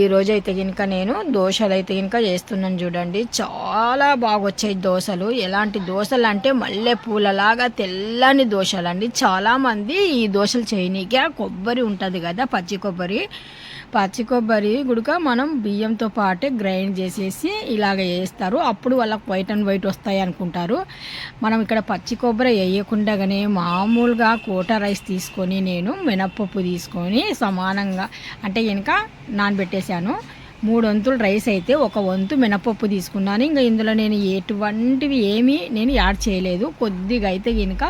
ఈరోజు అయితే కనుక నేను దోశలు అయితే కనుక చేస్తున్నాను చూడండి. చాలా బాగా వచ్చాయి దోశలు. ఎలాంటి దోశలు అంటే మల్లె పూలలాగా తెల్లని దోశలు అండి చాలామంది ఈ దోశలు చేయనీకే కొబ్బరి ఉంటుంది కదా పచ్చి కొబ్బరి. పచ్చి కొబ్బరి గుడక మనం బియ్యంతో పాటే గ్రైండ్ చేసేసి ఇలాగ వేస్తారు. అప్పుడు వాళ్ళకి వైట్ అండ్ వైట్ వస్తాయి అనుకుంటారు. మనం ఇక్కడ పచ్చి కొబ్బరి వేయకుండానే మామూలుగా కోట రైస్ తీసుకొని నేను మినప్పప్పు తీసుకొని సమానంగా అంటే వెనుక నానబెట్టేశాను. మూడు వంతులు రైస్ అయితే ఒక వంతు మినపప్పు తీసుకున్నాను. ఇంకా ఇందులో నేను ఎటువంటివి ఏమీ నేను యాడ్ చేయలేదు. కొద్దిగా అయితే కనుక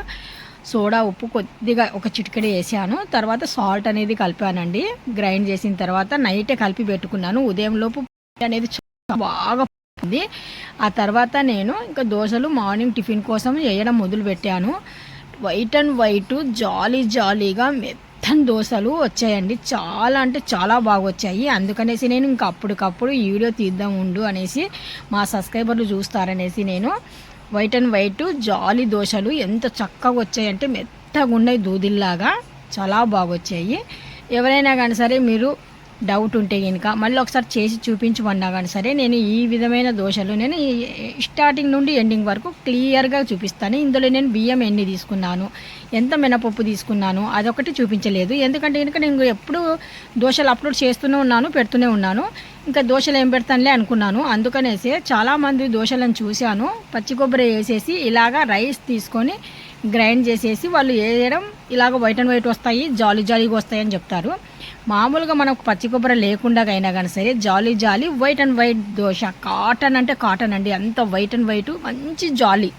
సోడా ఉప్పు కొద్దిగా ఒక చిటికెడ వేసాను. తర్వాత సాల్ట్ అనేది కలిపానండి. గ్రైండ్ చేసిన తర్వాత నైటే కలిపి పెట్టుకున్నాను. ఉదయం లోపు అనేది చాలా బాగా ఉంది. ఆ తర్వాత నేను ఇంకా దోశలు మార్నింగ్ టిఫిన్ కోసం వేయడం మొదలుపెట్టాను వైట్ అండ్ వైట్ జాలీ జాలీగా మెత్తని దోశలు వచ్చాయండి. చాలా అంటే చాలా బాగా వచ్చాయి. అందుకనేసి నేను ఇంకా అప్పటికప్పుడు ఈ వీడియో తీద్దాం ఉండు అనేసి మా సబ్స్క్రైబర్లు చూస్తారనేసి నేను వైట్ అండ్ వైట్ జాలి దోశలు ఎంత చక్కగా వచ్చాయంటే మెత్తగా ఉన్నాయి దూదిల్లాగా. చాలా బాగా వచ్చాయి ఎవరైనా కానీ సరే మీరు డౌట్ ఉంటే కనుక మళ్ళీ ఒకసారి చేసి చూపించమన్నా కానీ సరే నేను ఈ విధమైన దోశలు నేను స్టార్టింగ్ నుండి ఎండింగ్ వరకు క్లియర్గా చూపిస్తాను. ఇందులో నేను బియ్యం ఎన్ని తీసుకున్నాను ఎంత మినపప్పు తీసుకున్నాను అదొకటి చూపించలేదు. ఎందుకంటే కనుక నేను ఎప్పుడు దోశలు అప్లోడ్ చేస్తూనే ఉన్నాను పెడుతూనే ఉన్నాను. ఇంకా దోశలు ఏం పెడతానులే అనుకున్నాను. అందుకనేసి చాలామంది దోశలను చూశాను. పచ్చి కొబ్బరి వేసేసి ఇలాగా రైస్ తీసుకొని గ్రైండ్ చేసేసి వాళ్ళు వేయడం ఇలాగ వైట్ అండ్ వైట్ వస్తాయి జాలీ జాలీగా వస్తాయని చెప్తారు. మామూలుగా మనకు పచ్చి కొబ్బరి లేకుండా అయినా కానీ సరే jolly jolly white and white dosa. Cotton అంటే కాటన్ అండి. అంత వైట్ అండ్ వైట్ మంచి జాలీ.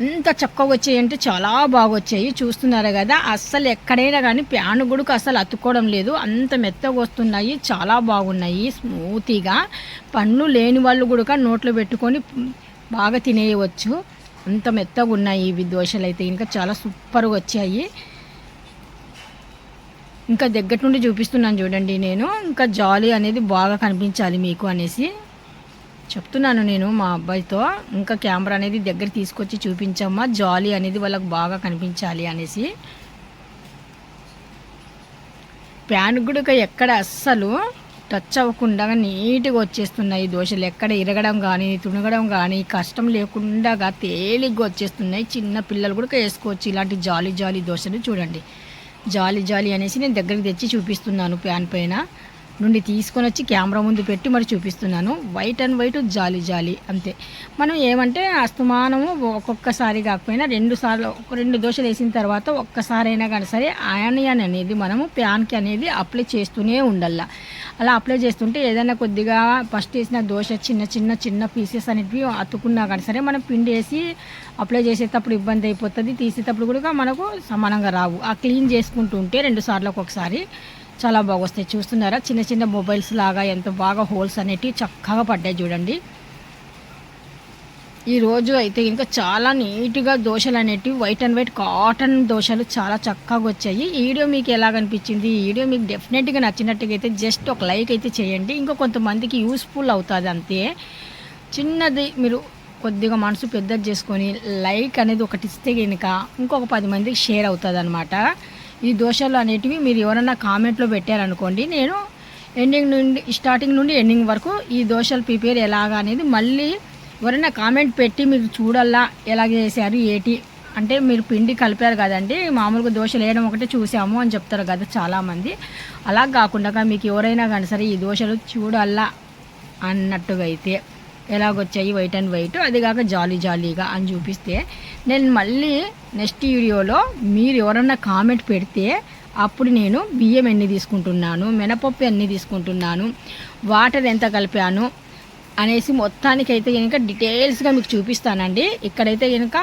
అంత చక్కగా వచ్చాయి అంటే చాలా బాగా వచ్చాయి. చూస్తున్నారు కదా అస్సలు ఎక్కడైనా కానీ ప్యాన్ గుడుకు అసలు అతుక్కోవడం లేదు. అంత మెత్తగా వస్తున్నాయి చాలా బాగున్నాయి స్మూతీగా. పండ్లు లేని వాళ్ళు కూడా నోట్లో పెట్టుకొని బాగా తినేయవచ్చు. అంత మెత్తగా ఉన్నాయి ఇవి దోశలు అయితే ఇంకా చాలా సూపర్గా వచ్చాయి. ఇంకా దగ్గర నుండి చూపిస్తున్నాను చూడండి నేను. ఇంకా జాలీ అనేది బాగా కనిపించాలి మీకు అనేసి. చెప్తున్నాను నేను మా అబ్బాయితో. ఇంకా కెమెరా అనేది దగ్గర తీసుకొచ్చి చూపించమ్మా. జాలీ అనేది వాళ్ళకి బాగా కనిపించాలి అనేసి. ప్యాన్ కూడా ఎక్కడ అస్సలు టచ్ అవ్వకుండా నీట్గా వచ్చేస్తున్నాయి దోశలు. ఎక్కడ ఇరగడం కానీ తునగడం కానీ కష్టం లేకుండా తేలిగ్గా వచ్చేస్తున్నాయి. చిన్న పిల్లలు కూడా వేసుకోవచ్చు ఇలాంటి జాలీ జాలి దోశలు చూడండి. జాలి జాలి అనేసి నేను దగ్గరికి తెచ్చి చూపిస్తున్నాను ప్యాన్ పైన. నుండి తీసుకొని వచ్చి కెమెరా ముందు పెట్టి మరి చూపిస్తున్నాను. వైట్ అండ్ వైట్ జాలి జాలి అంతే. మనం ఏమంటే అస్తమానము ఒక్కొక్కసారి కాకపోయినా రెండు సార్లు ఒక రెండు దోశలు వేసిన తర్వాత ఒక్కసారైనా కానీ సరే ఆనియన్ అనేది మనము ప్యాన్కి అనేది అప్లై చేస్తూనే ఉండాల. అలా అప్లై చేస్తుంటే ఏదైనా కొద్దిగా ఫస్ట్ వేసిన దోశ చిన్న చిన్న చిన్న పీసెస్ అనేటివి అతుకున్నా కానీ సరే మనం పిండి వేసి అప్లై చేసేటప్పుడు ఇబ్బంది అయిపోతుంది. తీసేటప్పుడు కూడా మనకు సమానంగా రావు. ఆ క్లీన్ చేసుకుంటూ ఉంటే రెండు సార్లకు ఒకసారి చాలా బాగా వస్తాయి చూస్తున్నారా? చిన్న చిన్న మొబైల్స్ లాగా ఎంత బాగా హోల్స్ అనేటివి చక్కగా పడ్డాయి చూడండి. ఈరోజు అయితే ఇంకా చాలా నీట్గా దోశలు అనేటివి వైట్ అండ్ వైట్ కాటన్ దోశలు చాలా చక్కగా వచ్చాయి. ఈ వీడియో మీకు ఎలా అనిపించింది ఈ వీడియో మీకు డెఫినెట్గా నచ్చినట్టుగా అయితే జస్ట్ ఒక లైక్ అయితే చేయండి. ఇంకా కొంతమందికి యూస్ఫుల్ అవుతుంది అంతే. చిన్నది మీరు కొద్దిగా మనసు పెద్దది చేసుకొని లైక్ అనేది ఒకటి ఇస్తే కనుక ఇంకొక పది మందికి షేర్ అవుతుంది అనమాట ఈ దోషాలు అనేటివి మీరు ఎవరన్నా కామెంట్లో పెట్టారనుకోండి నేను ఎండింగ్ నుండి స్టార్టింగ్ నుండి ఎండింగ్ వరకు ఈ దోషాలు ప్రిపేర్ ఎలాగా అనేది మళ్ళీ ఎవరైనా కామెంట్ పెట్టి మీరు చూడల్లా ఎలా చేశారు ఏటి? అంటే మీరు పిండి కలిపారు కదండి మామూలుగా దోశలు వేయడం ఒకటే చూసాము అని చెప్తారు కదా చాలామంది. అలా కాకుండా మీకు ఎవరైనా కానీ సరే ఈ దోశలు చూడాలా అన్నట్టుగా అయితే ఎలాగొచ్చాయి వైట్ అండ్ వైట్ అది కాక జాలీ జాలీగా అని చూపిస్తే నేను మళ్ళీ నెక్స్ట్ వీడియోలో మీరు ఎవరన్నా కామెంట్ పెడితే అప్పుడు నేను బియ్యం ఎన్ని తీసుకుంటున్నాను మినపప్పు ఎన్ని తీసుకుంటున్నాను వాటర్ ఎంత కలిపాను అనేసి మొత్తానికి అయితే కనుక డీటెయిల్స్గా మీకు చూపిస్తానండి. ఇక్కడైతే కనుక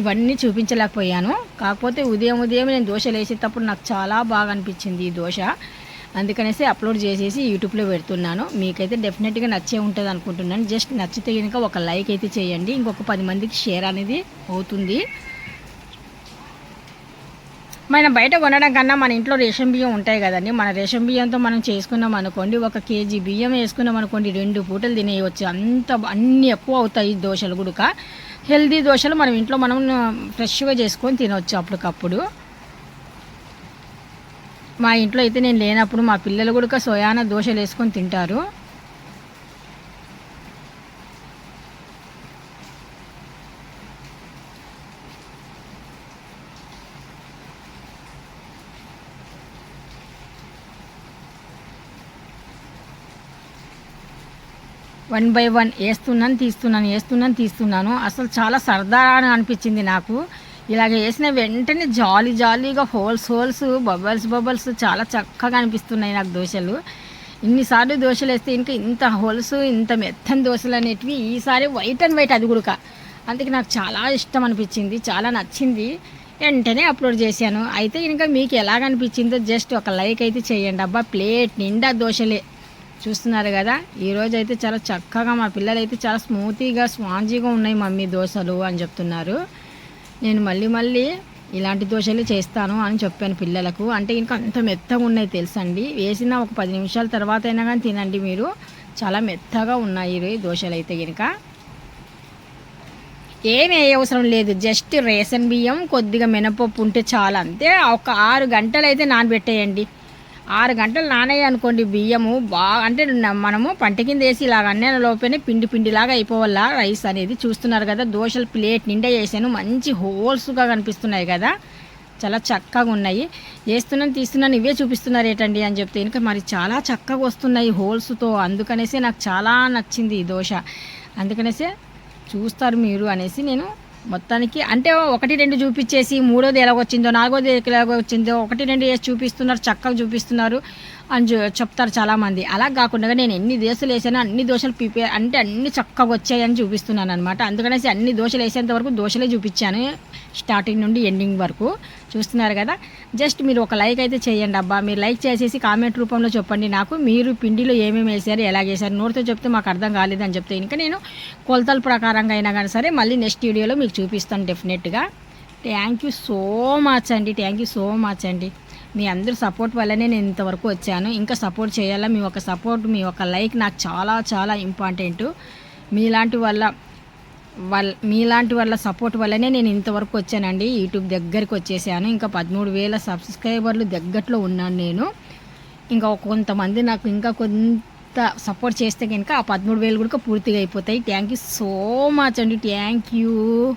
ఇవన్నీ చూపించలేకపోయాను. కాకపోతే ఉదయం ఉదయం నేను దోశ వేసేటప్పుడు నాకు చాలా బాగా అనిపించింది ఈ దోశ. అందుకనేసి అప్లోడ్ చేసేసి యూట్యూబ్లో పెడుతున్నాను. మీకైతే డెఫినెట్గా నచ్చే ఉంటుంది అనుకుంటున్నాను. జస్ట్ నచ్చితే కనుక ఒక లైక్ అయితే చేయండి. ఇంకొక పది మందికి షేర్ అనేది అవుతుంది. మన బయట కొనడం కన్నా మన ఇంట్లో రేషన్ బియ్యం ఉంటాయి కదండి. మన రేషన్ బియ్యంతో మనం చేసుకున్నాం అనుకోండి ఒక కేజీ బియ్యం వేసుకున్నాం అనుకోండి రెండు పూటలు తినేయవచ్చు అంత అన్ని ఎక్కువ అవుతాయి దోశలు కూడా హెల్దీ దోశలు మనం ఇంట్లో మనం ఫ్రెష్గా చేసుకొని తినవచ్చు అప్పటికప్పుడు. మా ఇంట్లో అయితే నేను లేనప్పుడు మా పిల్లలు కూడా సోయాన దోశలు వేసుకొని తింటారు. వన్ బై వన్ వేస్తున్నాను తీస్తున్నాను వేస్తున్నాను తీస్తున్నాను. అసలు చాలా సరదా అని అనిపించింది నాకు. ఇలాగ వేసిన వెంటనే జాలీ జాలీగా హోల్స్ హోల్స్ బబల్స్ బబల్స్ చాలా చక్కగా అనిపిస్తున్నాయి నాకు దోశలు. ఇన్నిసార్లు దోశలు వేస్తే ఇంకా ఇంత హోల్స్ ఇంత మెత్తని దోశలు అనేటివి ఈసారి వైట్ అండ్ వైట్ అది కూడా అందుకే నాకు చాలా ఇష్టం అనిపించింది చాలా నచ్చింది. వెంటనే అప్లోడ్ చేశాను. అయితే ఇంకా మీకు ఎలాగ అనిపించిందో జస్ట్ ఒక లైక్ అయితే చేయండి. అబ్బా ప్లేట్ నిండా దోశలే. చూస్తున్నారు కదా ఈరోజు అయితే చాలా చక్కగా మా పిల్లలు అయితే చాలా స్మూతీగా స్పాంజీగా ఉన్నాయి మమ్మీ దోశలు అని చెప్తున్నారు. నేను మళ్ళీ మళ్ళీ ఇలాంటి దోశలు చేస్తాను అని చెప్పాను పిల్లలకు. అంటే ఇంకా అంత మెత్తగా ఉన్నాయి తెలుసండి. వేసిన ఒక పది నిమిషాల తర్వాత అయినా కానీ తినండి మీరు. చాలా మెత్తగా ఉన్నాయి దోశలు అయితే కనుక ఏమి ఏ అవసరం లేదు. జస్ట్ రేషన్ బియ్యం కొద్దిగా మినపప్పు ఉంటే చాలా అంతే. ఒక ఆరు గంటలు అయితే నానబెట్టేయండి. ఆరు గంటలు నానయ్య అనుకోండి బియ్యము బాగా అంటే మనము పంట కింద వేసి ఇలాగ అన్నే లోపలనే పిండి పిండిలాగా అయిపోవాలా రైస్ అనేది చూస్తున్నారు కదా. దోశలు ప్లేట్ నిండా వేసాను. మంచి హోల్స్గా కనిపిస్తున్నాయి కదా. చాలా చక్కగా ఉన్నాయి. వేస్తున్నాను తీస్తున్నాను ఇవే చూపిస్తున్నారు ఏంటండి అని చెప్తే ఇంకా మరి చాలా చక్కగా వస్తున్నాయి హోల్స్తో. అందుకనేసి నాకు చాలా నచ్చింది ఈ దోశ. అందుకనేసి చూస్తారు మీరు అనేసి నేను మొత్తానికి అంటే ఒకటి రెండు చూపించేసి మూడోది ఎలాగొచ్చిందో నాలుగోది ఎలాగొచ్చిందో ఒకటి రెండు వేసి చూపిస్తున్నారు చక్కగా చూపిస్తున్నారు. అని చెప్తారు చాలామంది. అలా కాకుండా నేను ఎన్ని దోశలు వేసానో అన్ని దోశలు ప్రిపేర్ అంటే అన్ని చక్కగా వచ్చాయని చూపిస్తున్నాను అనమాట అందుకనేసి అన్ని దోశలు వేసేంత వరకు దోశలే చూపించాను స్టార్టింగ్ నుండి ఎండింగ్ వరకు. చూస్తున్నారు కదా? జస్ట్ మీరు ఒక లైక్ అయితే చేయండి అబ్బా. మీరు లైక్ చేసేసి కామెంట్ రూపంలో చెప్పండి నాకు. మీరు పిండిలో ఏమేమి వేసారు ఎలా వేసారు నోటితో చెప్తే మాకు అర్థం కాలేదని చెప్తే ఇంకా నేను కొలతల ప్రకారంగా అయినా కానీ సరే మళ్ళీ నెక్స్ట్ వీడియోలో మీకు చూపిస్తాను డెఫినెట్గా థ్యాంక్ యూ సో మచ్ అండి. థ్యాంక్ యూ సో మచ్ అండి. మీ అందరి సపోర్ట్ వల్లనే నేను ఇంతవరకు వచ్చాను. ఇంకా సపోర్ట్ చేయాలా? మీ ఒక సపోర్ట్ మీ ఒక లైక్ నాకు చాలా చాలా ఇంపార్టెంట్. మీలాంటి వల్ల వాళ్ళ మీలాంటి వాళ్ళ సపోర్ట్ వల్లనే నేను ఇంతవరకు వచ్చానండి. యూట్యూబ్ దగ్గరికి వచ్చేసాను. ఇంకా పదమూడు వేల సబ్స్క్రైబర్లు దగ్గరలో ఉన్నాను నేను. ఇంకా కొంతమంది నాకు ఇంకా కొంత సపోర్ట్ చేస్తే కనుక ఆ పదమూడు వేలు కూడా పూర్తిగా అయిపోతాయి. థ్యాంక్ యూ సో మచ్ అండి. Thank you.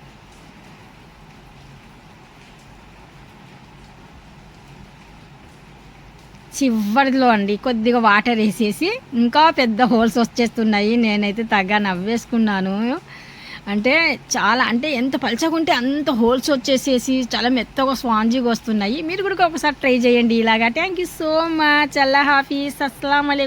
చివరిలో అండి కొద్దిగా వాటర్ వేసేసి ఇంకా పెద్ద హోల్స్ వచ్చేస్తున్నాయి. నేనైతే తగ్గ నవ్వేసుకున్నాను. అంటే చాలా అంటే ఎంత పలచగుంటే అంత హోల్స్ వచ్చేసేసి చాలా మెత్తగా స్వాంజీగా వస్తున్నాయి. మీరు కూడా ఒకసారి ట్రై చేయండి ఇలాగా. థ్యాంక్ యూ సో మచ్ అల్లా హాఫీస్. అస్సలం